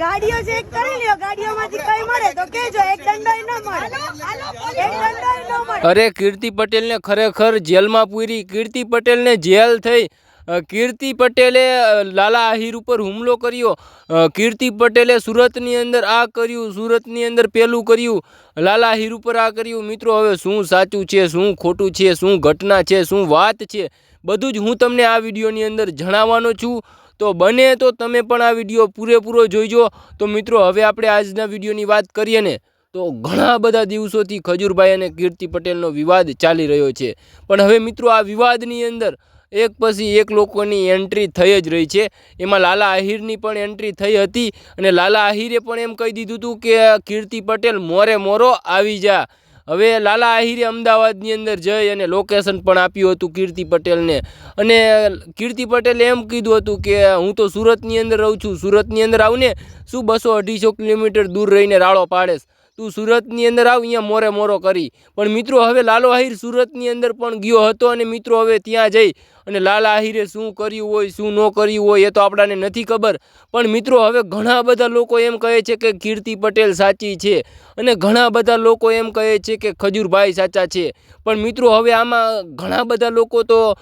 ગાડીઓ ચેક કરી લ્યો ગાડીઓમાંથી કઈ મળે તો કેજો એક દંડોય ન મળે. એક દંડોય ન મળે. અરે કીર્તિ પટેલને ખરેખર જેલમાં પૂરી. કીર્તિ પટેલને જેલ થઈ. કીર્તિ પટેલે લાલા આહિર ઉપર હુમલો કર્યો. કીર્તિ પટેલે સુરતની અંદર આ કર્યું સુરતની અંદર પેલું કર્યું લાલા આહિર ઉપર આ કર્યું. મિત્રો હવે શું સાચું છે શું ખોટું છે શું ઘટના છે શું વાત છે બધું જ હું તમને આ વિડીયોની અંદર જણાવવાનો છું. તો બને તો તમે પણ આ વીડિયો પૂરેપૂરો જોઈજો. તો મિત્રો, હવે આપણે આજના વિડીયોની વાત કરીએ ને, તો ઘણા બધા દિવસોથી ખજૂરભાઈ અને કીર્તિ પટેલનો વિવાદ ચાલી રહ્યો છે. પણ હવે મિત્રો, આ વિવાદની અંદર એક પછી એક લોકોની એન્ટ્રી થઈ જ રહી છે. એમાં લાલા આહિરની પણ એન્ટ્રી થઈ હતી અને લાલા આહિરે પણ એમ કહી દીધું હતું કે, કીર્તિ પટેલ મોરે મોરો, આવી જા. હવે લાલા આહિરે અમદાવાદની અંદર જઈ અને લોકેશન પણ આપ્યું હતું કીર્તિ પટેલને. અને કીર્તિ પટેલે એમ કીધું હતું કે હું તો સુરતની અંદર રહું છું. સુરતની અંદર આવને શું બસો અઢીસો કિલોમીટર દૂર રહીને રાળો પાડેશ? તું સુરતની અંદર આવ, અહીંયા મોરે મોરો કરી. પણ મિત્રો, હવે લાલો આહિર સુરતની અંદર પણ ગયો હતો અને મિત્રો, હવે ત્યાં જઈ અને લાલા આહિરે શું કર્યું હોય, શું ન કર્યું હોય એ તો આપણાને નથી ખબર. પણ મિત્રો, હવે ઘણા બધા લોકો એમ કહે છે કે કીર્તિ પટેલ સાચી છે અને ઘણા બધા લોકો એમ કહે છે કે ખજૂરભાઈ સાચા છે. પણ મિત્રો, હવે આમાં ઘણા બધા લોકો તો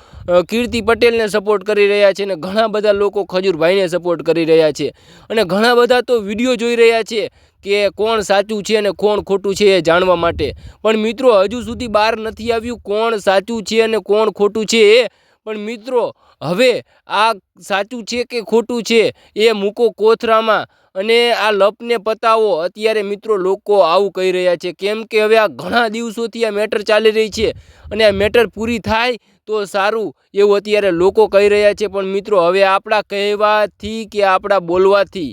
કીર્તિ પટેલને સપોર્ટ કરી રહ્યા છે અને ઘણા બધા લોકો ખજૂરભાઈને સપોર્ટ કરી રહ્યા છે. અને ઘણા બધા તો વીડિયો જોઈ રહ્યા છે કે કોણ સાચું છે અને કોણ ખોટું છે એ જાણવા માટે. પણ મિત્રો, હજુ સુધી બહાર નથી આવ્યું કોણ સાચું છે અને કોણ ખોટું છે એ પણ મિત્રો, હવે આ સાચું છે કે ખોટું છે એ મૂકો કોથરામાં અને આ લપને પતાવો. અત્યારે મિત્રો લોકો આવું કહી રહ્યા છે, કેમ કે હવે આ ઘણા દિવસોથી આ મેટર ચાલી રહી છે અને આ મેટર પૂરી થાય તો સારું એવું અત્યારે લોકો કહી રહ્યા છે. પણ મિત્રો, હવે આપણા કહેવાથી કે આપણા બોલવાથી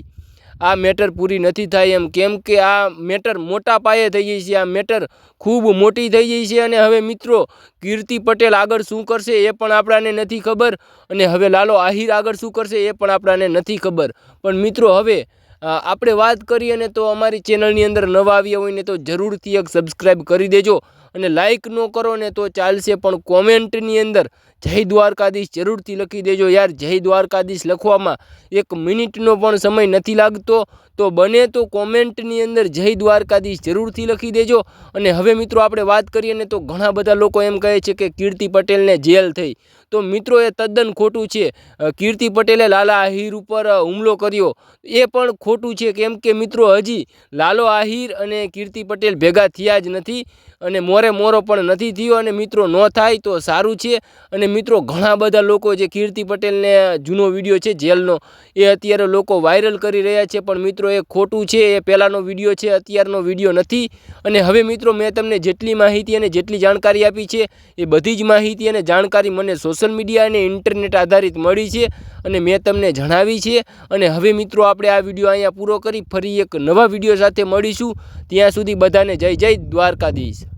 આ મેટર પૂરી નથી થાય એમ. કેમ કે આ મેટર મોટા પાયે થઈ ગઈ છે. આ મેટર ખૂબ મોટી થઈ ગઈ છે અને હવે મિત્રો, કીર્તિ પટેલ આગળ શું કરશે એ પણ આપણાને નથી ખબર અને હવે લાલો આહિર આગળ શું કરશે એ પણ આપણાને નથી ખબર. પણ મિત્રો, હવે આપણે વાત કરીએ ને તો અમારી ચેનલની અંદર નવા આવ્યા હોય ને તો જરૂરથી એક સબસ્ક્રાઈબ કરી દેજો અને લાઈક ન કરો ને તો ચાલશે પણ કોમેન્ટની અંદર જય દ્વારકાધીશ જરૂરથી લખી દેજો યાર, જય દ્વારકાધીશ લખવામાં એક મિનિટનો પણ સમય નથી લાગતો. તો બને તો કોમેન્ટની અંદર જય દ્વારકાધીશ જરૂરથી લખી દેજો. અને હવે મિત્રો આપણે વાત કરીએ ને તો ઘણા બધા લોકો એમ કહે છે કે કીર્તિ પટેલને જેલ થઈ. તો મિત્રો એ તદ્દન ખોટું છે. કીર્તિ પટેલે લાલા આહિર ઉપર હુમલો કર્યો. એ પણ ખોટું છે કેમ કે મિત્રો હજી લાલો આહિર અને કીર્તિ પટેલ ભેગા થયા જ નથી અને મોરે મોરો પણ નથી થયો અને મિત્રો ન થાય તો સારું છે. અને મિત્રો ઘણા બધા લોકો જે કીર્તિ પટેલને જૂનો વીડિયો છે, જેલનો, એ અત્યારે લોકો વાયરલ કરી રહ્યા છે, પણ મિત્રો એ ખોટું છે, એ પહેલાંનો વીડિયો છે, અત્યારનો વીડિયો નથી. અને હવે મિત્રો મેં તમને જેટલી માહિતી અને જેટલી જાણકારી આપી છે, એ બધી જ માહિતી અને જાણકારી મને સોશિયલ મીડિયા અને ઇન્ટરનેટ આધારિત મળી છે. અને મેં તમને જણાવી છે. અને હવે મિત્રો આપણે આ વીડિયો અહીંયા પૂરો કરી ફરી એક નવા વીડિયો સાથે મળીશું. ત્યાં સુધી બધાને જય જય દ્વારકાધીશ.